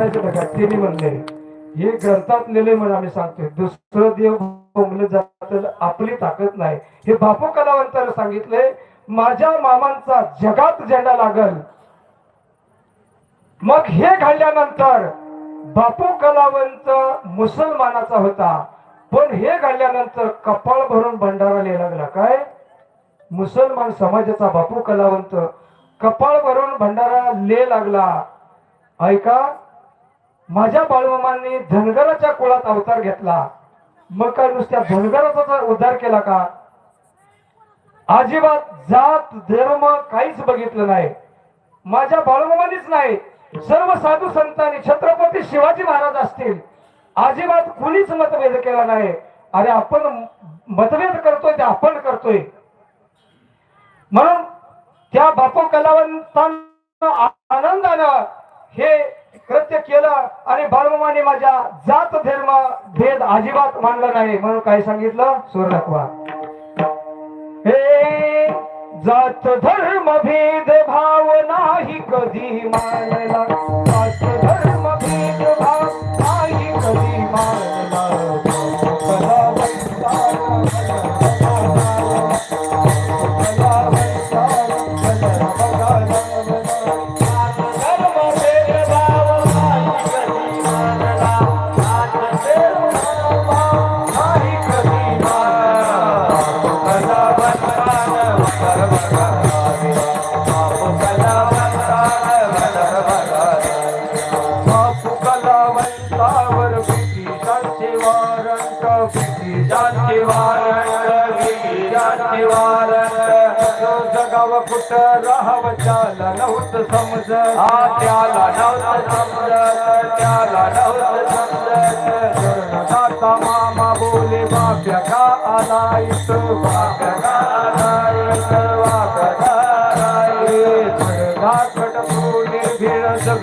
त्यांनी म्हणले हे ग्रंथात लिहिले म्हणून आम्ही सांगतोय. दुसरं देव बोंबलं जात आपली ताकद नाही. हे बापू कलावंतानं सांगितलंय माझ्या मामांचा जगात झेंडा लागल. मग हे घडल्यानंतर बापू कलावंत मुसलमानाचा होता. पण हे घडल्यानंतर कपाळ भरून भंडारा लिहायला लागला. काय? मुसलमान समाजाचा बापू कलावंत कपाळ भरून भंडारा ले लागला. ऐका माझ्या बाळमामांनी धनगराच्या कुळात अवतार घेतला. मग काय नुसत्या धनगराचा तर उद्धार केला का? अजिबात जात धर्म काहीच बघितलं नाही. माझ्या बाळमामानीच नाही. सर्व साधू संतांनी छत्रपती शिवाजी महाराज असतील. अजिबात कुणीच मतभेद केला नाही. अरे आपण मतभेद करतोय ते आपण करतोय. म्हणून त्या बापू कलावंतांना आनंदानं हे कृत्य केलं आणि बाळमामाने माझ्या जात धर्म भेद अजिबात मानला नाही म्हणून काय सांगितलं? सूर्यकवा हे जात धर्म भेद भाव नाही कधी मानला. जात धर्म जगाव कुठ राहाव त्याला नव्हतं समज हा त्याला त्याला मामा बोले बाप्या का आला इथं बाप्या का आला इथं बाप्या का आला इथं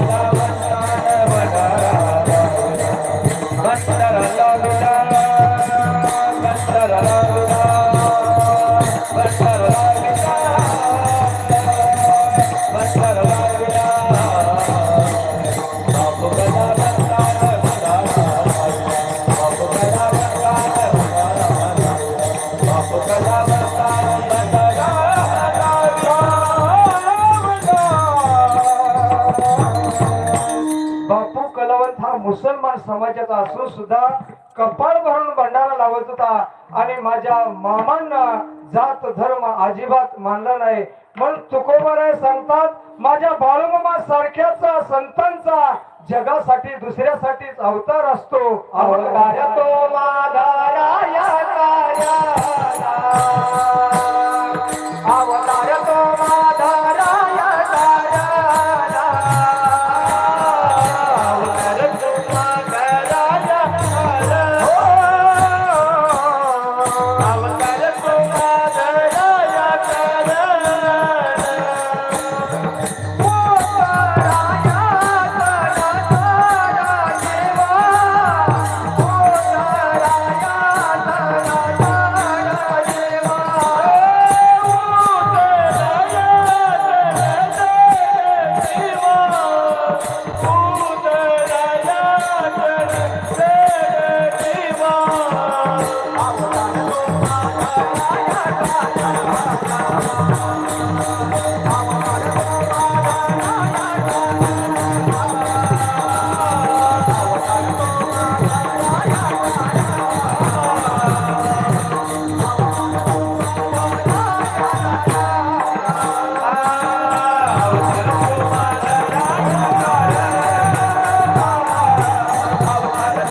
बापू मुसलमान समाजाचा असून सुद्धा कपाळ भरून भंडारा लावत होता. आणि माझ्या मामांना जात धर्म अजिबात मानला नाही. म्हणून तुकोबाराय सांगतात माझ्या बाळमामा सारख्याचा संतांचा जगासाठी दुसऱ्यासाठीच अवतार असतो. अवतार तो माधारा या कायाला. अवतार Oh,